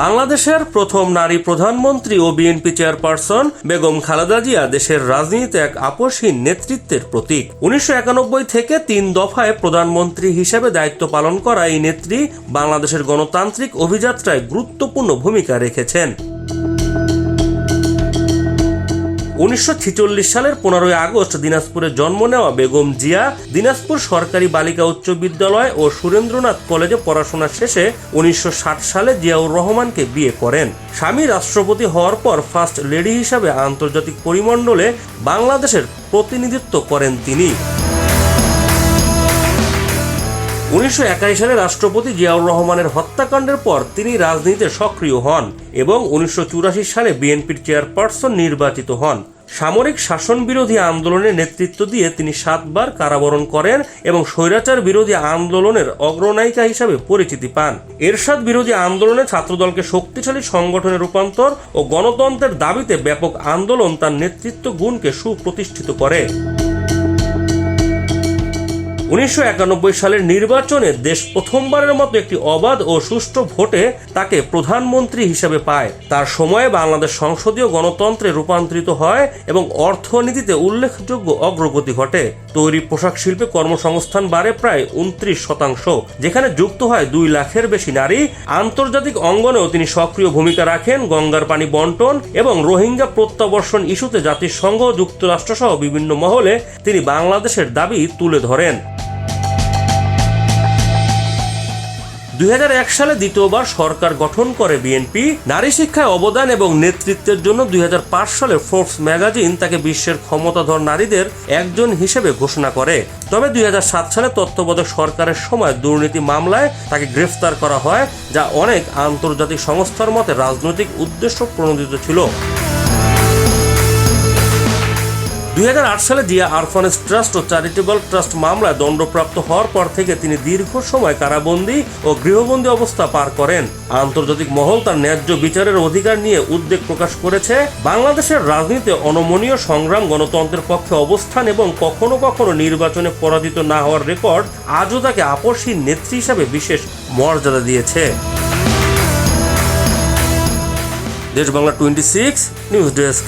বাংলাদেশের প্রথম নারী প্রধানমন্ত্রী ও বিএনপি চেয়ারপারসন বেগম খালেদা জিয়া দেশের রাজনীতিতে এক আপসহীন নেতৃত্বের প্রতীক। উনিশশো একানব্বই থেকে তিন দফায় প্রধানমন্ত্রী হিসেবে দায়িত্ব পালন করা এই নেত্রী বাংলাদেশের গণতান্ত্রিক অভিযাত্রায় গুরুত্বপূর্ণ ভূমিকা রেখেছেন। উনিশশো ছেচল্লিশ সালের পনেরোই আগস্ট দিনাজপুরে জন্ম নেওয়া বেগম জিয়া দিনাজপুর সরকারি বালিকা উচ্চ বিদ্যালয় ও সুরেন্দ্রনাথ কলেজে পড়াশোনা শেষে উনিশশো ষাট সালে জিয়াউর রহমানকে বিয়ে করেন। স্বামী রাষ্ট্রপতি হওয়ার পর ফার্স্ট লেডি হিসাবে আন্তর্জাতিক পরিমণ্ডলে বাংলাদেশের প্রতিনিধিত্ব করেন তিনি। উনিশশো সালে রাষ্ট্রপতি জিয়াউর রহমানের হত্যাকাণ্ডের পর তিনি রাজনীতিতে সক্রিয় হন এবং উনিশশো চুরাশি সালে বিএনপির চেয়ারপারসন নির্বাচিত হন। সামরিক শাসন বিরোধী আন্দোলনে নেতৃত্ব দিয়ে তিনি সাতবার কারাবরণ করেন এবং স্বৈরাচার বিরোধী আন্দোলনের অগ্রনায়িকা হিসাবে পরিচিতি পান। এরশাদ বিরোধী আন্দোলনে ছাত্রদলকে শক্তিশালী সংগঠনে রূপান্তর ও গণতন্ত্রের দাবিতে ব্যাপক আন্দোলন তার নেতৃত্ব গুণকে সুপ্রতিষ্ঠিত করে। উনিশশো একানব্বই সালের নির্বাচনে দেশ প্রথমবারের মতো একটি অবাধ ও সুষ্ঠু ভোটে তাকে প্রধানমন্ত্রী হিসেবে পায়। তার সময়ে বাংলাদেশ সংসদীয় গণতন্ত্রে রূপান্তরিত হয় এবং অর্থনীতিতে উল্লেখযোগ্য অগ্রগতি ঘটে। তৈরি পোশাক শিল্পে কর্মসংস্থান বাড়ে প্রায় উনত্রিশ শতাংশ, যেখানে যুক্ত হয় দুই লাখের বেশি নারী। আন্তর্জাতিক অঙ্গনেও তিনি সক্রিয় ভূমিকা রাখেন। গঙ্গার পানি বন্টন এবং রোহিঙ্গা প্রত্যাবর্ষণ ইস্যুতে জাতিসংঘ, যুক্তরাষ্ট্রসহ বিভিন্ন মহলে তিনি বাংলাদেশের দাবি তুলে ধরেন। দুই হাজার এক সালে দ্বিতীয়বার সরকার গঠন করে বিএনপি। নারী শিক্ষায় অবদান এবং নেতৃত্বের জন্য দুই হাজার পাঁচ সালে ফোর্বস ম্যাগাজিন তাকে বিশ্বের ক্ষমতাধর নারীদের একজন হিসেবে ঘোষণা করে। তবে দুই হাজার সাত সালে তত্ত্বাবধায়ক সরকারের সময় দুর্নীতি মামলায় তাকে গ্রেফতার করা হয়, যা অনেক আন্তর্জাতিক সংস্থার মতে রাজনৈতিক উদ্দেশ্য প্রণোদিত ছিল। দুই হাজার আট সালে জিয়া আরফানেস ট্রাস্ট ও চ্যারিটেবল ট্রাস্ট মামলায় দণ্ডপ্রাপ্ত হওয়ার পর থেকে তিনি দীর্ঘ সময় কারাবন্দী ও গৃহবন্দী অবস্থা পার করেন। আন্তর্জাতিক মহল তার ন্যায্য বিচারের অধিকার নিয়ে উদ্বেগ প্রকাশ করেছে। বাংলাদেশের রাজনীতিতে অনমনীয় সংগ্রাম গণতন্ত্রের পক্ষে অবস্থান এবং কখনো কখনো নির্বাচনে পরাজিত না হওয়ার রেকর্ড আজও তাকে আপসহীন নেত্রী হিসাবে বিশেষ মর্যাদা দিয়েছে। Desh Bangla twenty six, news desk.